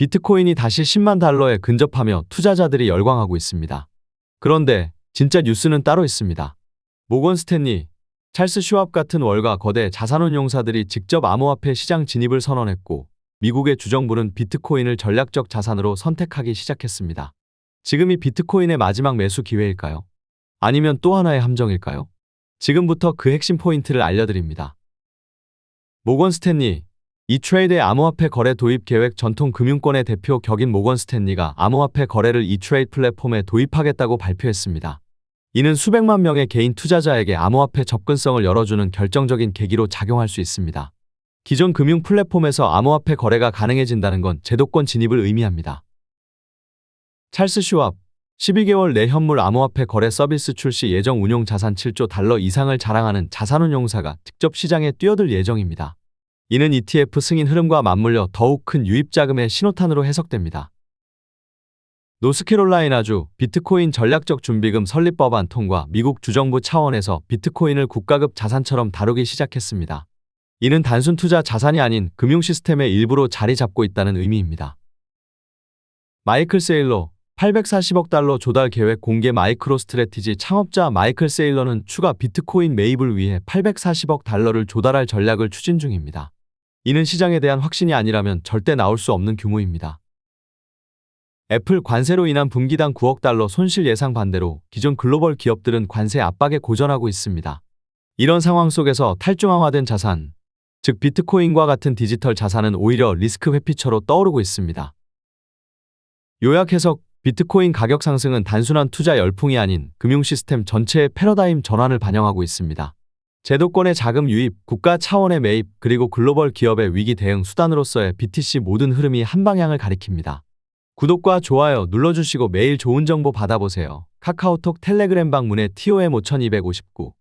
비트코인이 다시 10만 달러에 근접하며 투자자들이 열광하고 있습니다. 그런데 진짜 뉴스는 따로 있습니다. 모건 스탠리, 찰스 슈왑 같은 월가 거대 자산운용사들이 직접 암호화폐 시장 진입을 선언했고 미국의 주정부는 비트코인을 전략적 자산으로 선택하기 시작했습니다. 지금이 비트코인의 마지막 매수 기회일까요? 아니면 또 하나의 함정일까요? 지금부터 그 핵심 포인트를 알려드립니다. 모건 스탠리, 이 트레이드의 암호화폐 거래 도입 계획 전통 금융권의 대표 격인 모건 스탠리가 암호화폐 거래를 이 트레이드 플랫폼에 도입하겠다고 발표했습니다. 이는 수백만 명의 개인 투자자에게 암호화폐 접근성을 열어주는 결정적인 계기로 작용할 수 있습니다. 기존 금융 플랫폼에서 암호화폐 거래가 가능해진다는 건 제도권 진입을 의미합니다. 찰스 슈왑 12개월 내 현물 암호화폐 거래 서비스 출시 예정 운용 자산 7조 달러 이상을 자랑하는 자산운용사가 직접 시장에 뛰어들 예정입니다. 이는 ETF 승인 흐름과 맞물려 더욱 큰 유입 자금의 신호탄으로 해석됩니다. 노스캐롤라이나주 비트코인 전략적 준비금 설립 법안 통과 미국 주정부 차원에서 비트코인을 국가급 자산처럼 다루기 시작했습니다. 이는 단순 투자 자산이 아닌 금융 시스템의 일부로 자리 잡고 있다는 의미입니다. 마이클 세일러 840억 달러 조달 계획 공개 마이크로 스트레티지 창업자 마이클 세일러는 추가 비트코인 매입을 위해 840억 달러를 조달할 전략을 추진 중입니다. 이는 시장에 대한 확신이 아니라면 절대 나올 수 없는 규모입니다. 애플 관세로 인한 분기당 9억 달러 손실 예상 반대로 기존 글로벌 기업들은 관세 압박에 고전하고 있습니다. 이런 상황 속에서 탈중앙화된 자산, 즉 비트코인과 같은 디지털 자산은 오히려 리스크 회피처로 떠오르고 있습니다. 요약 해석 비트코인 가격 상승은 단순한 투자 열풍이 아닌 금융 시스템 전체의 패러다임 전환을 반영하고 있습니다. 제도권의 자금 유입, 국가 차원의 매입, 그리고 글로벌 기업의 위기 대응 수단으로서의 BTC 모든 흐름이 한 방향을 가리킵니다. 구독과 좋아요 눌러주시고 매일 좋은 정보 받아보세요. 카카오톡 텔레그램 방문에 TOM 5259